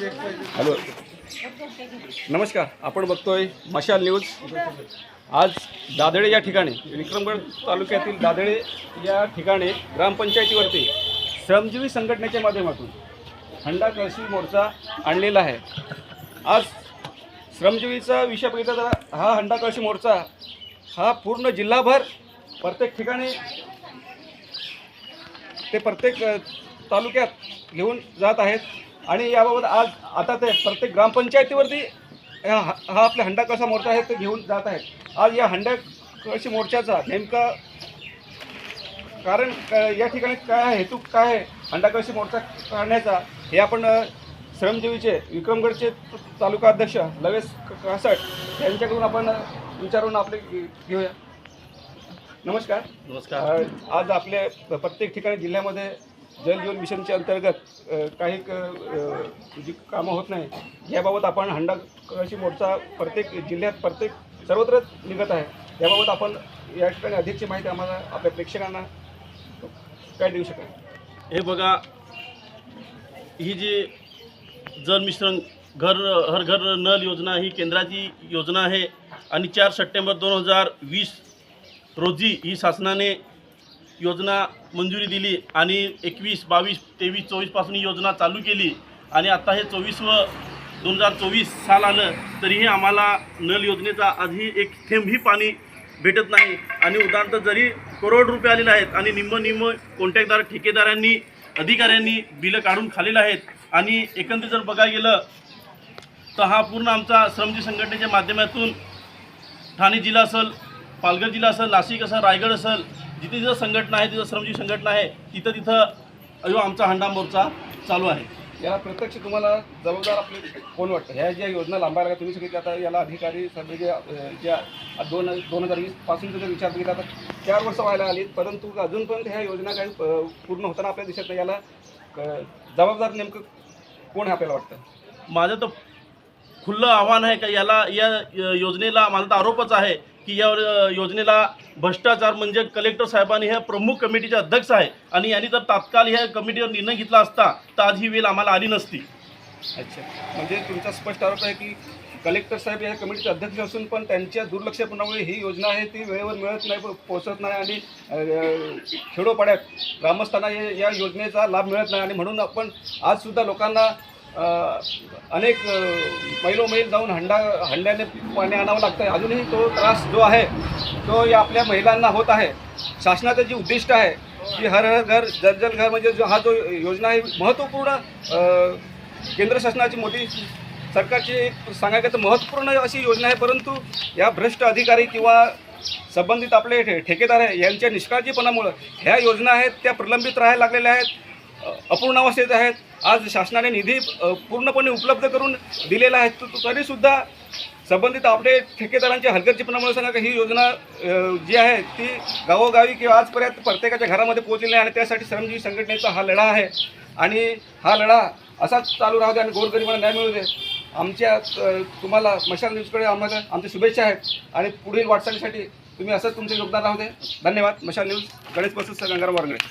Hello. नमस्कार आपण बघतोय मशाल न्यूज. आज दादळे या ठिकाणी विक्रमगड तालुक्यातील दादळे या ठिकाणी ग्रामपंचायतीवरती श्रमजीवी संघटनेच्या माध्यमातून हंडा कृषी मोर्चा आणलेला आहे. आज श्रमजीवीचा विषय बघितला तर हा हंडा कळशी मोर्चा हा पूर्ण जिल्हाभर प्रत्येक ठिकाणी ते प्रत्येक तालुक्यात घेऊन जात आहेत. आणि याबाबत आज आता ते प्रत्येक ग्रामपंचायतीवरती हा हा आपला हंडा कसा मोर्चा आहे ते घेऊन जात आहेत. आज या हंडा कळशी मोर्चाचा नेमका कारण या ठिकाणी काय आहे हेतू काय आहे हंडा कळशी मोर्चा काढण्याचा हे आपण श्रमजीवीचे विक्रमगडचे तालुका अध्यक्ष लवेश कासट यांच्याकडून आपण विचारून आपले घेऊया. नमस्कार. नमस्कार. आज आपल्या प्रत्येक ठिकाणी जिल्ह्यामध्ये जल जीवन मिशनच्या अंतर्गत काही जी कामं होत नाही याबाबत आपण हंडा कळशी मोर्चा प्रत्येक जिल्ह्यात प्रत्येक सर्वत्र निघत आहे. याबाबत आपण या ठिकाणी अधिकची माहिती आम्हाला आपल्या प्रेक्षकांना काय देऊ शकाल? हे बघा ही जी जल मिश्रण घर हर घर नल योजना ही केंद्राची योजना आहे. आणि चार सप्टेंबर दोन हजार वीस रोजी ही शासनाने योजना मंजुरी दिली आणि एकवीस बावीस तेवीस चोवीसपासून ही योजना चालू केली आणि आता हे चोवीस व दोन हजार चोवीस साल आलं तरीही आम्हाला नल योजनेचा आधी एक थेंबही पाणी भेटत नाही. आणि उदाहरणार्थ जरी करोड रुपये आलेले आहेत आणि निम्म निम्म कॉन्ट्रॅक्टदार ठेकेदारांनी अधिकाऱ्यांनी बिलं काढून खालेलं आहेत आणि एकंदरीत जर बघायला गेलं तर हा पूर्ण आमचा श्रमजी संघटनेच्या माध्यमातून ठाणे जिल्हा असेल पालघर जिल्हा असेल नाशिक असेल रायगड असेल जिथे जिथं संघटना आहे तिथं श्रमजीवी संघटना आहे तिथं तिथं अयो आमचा हंडा मोर्चा चालू आहे. याला प्रत्यक्ष तुम्हाला जबाबदार आपले कोण वाटतं? ह्या ज्या योजना लांबायला तुम्ही सांगितलं आता याला अधिकारी सगळे जे ज्या दोन दोन हजार वीसपासून जर विचार बघितला तर चार वर्ष व्हायला आली परंतु अजूनपर्यंत ह्या योजना काही पूर्ण होताना आपल्या दिसत नाही. याला जबाबदार नेमकं कोण आहे आपल्याला वाटतं? माझं तर खुल्लं आव्हान आहे का? याला या योजनेला माझा तर आरोपच आहे की या योजनेला भ्रष्टाचार म्हणजे कलेक्टर साहेबांनी ह्या प्रमुख कमिटीचे अध्यक्ष आहे आणि यांनी जर तात्काळ ह्या कमिटीवर निर्णय घेतला असता तर आज ही वेळ आम्हाला आली नसती. अच्छा. म्हणजे तुमचा स्पष्ट आरोप आहे की कलेक्टर साहेब या कमिटीचे अध्यक्ष असून पण त्यांच्या दुर्लक्षपणामुळे ही योजना आहे ती वेळेवर मिळत नाही पोहोचत नाही आणि खेडोपाड्यात ग्रामस्थांना या या योजनेचा लाभ मिळत नाही आणि म्हणून आपण आजसुद्धा लोकांना अनेक मैलोमैल जाऊन हंडा हंड्याने पाणी आणावं लागतं आहे अजूनही तो त्रास जो आहे तो या आपल्या महिलांना होत आहे. शासनाचं जे उद्दिष्ट आहे की हर हर घर जल जल घर म्हणजे जो हा जो योजना आहे महत्त्वपूर्ण केंद्र शासनाची मोठी सरकारची एक सांगायचं तर महत्त्वपूर्ण अशी योजना आहे. परंतु या भ्रष्ट अधिकारी किंवा संबंधित आपले ठे ठेकेदार आहे यांच्या निष्काळजीपणामुळं ह्या योजना आहेत त्या प्रलंबित राहायला लागलेल्या आहेत. अपूर्णावस्थेत आहेत. आज शासनाने निधी पूर्णपणे उपलब्ध करून दिलेला आहे. तरीसुद्धा संबंधित आपले ठेकेदारांची हलगर्जीपणामुळे सांगा की ही योजना जी आहे ती गावोगावी किंवा आजपर्यंत प्रत्येकाच्या घरामध्ये पोहोचलेली आहे आणि त्यासाठी श्रमजीवी संघटनेचा हा लढा आहे. आणि हा लढा असाच चालू राहू दे आणि गोरगरिबांना न्याय मिळू दे. आमच्या तुम्हाला मशाल न्यूजकडे आम्हाला आमच्या शुभेच्छा आहेत. आणि पुढील वाटचालीसाठी तुम्ही असंच तुमचे योगदान राहू दे. धन्यवाद. मशाल न्यूज गणेश प्रसाद गंगाराम वारंगडे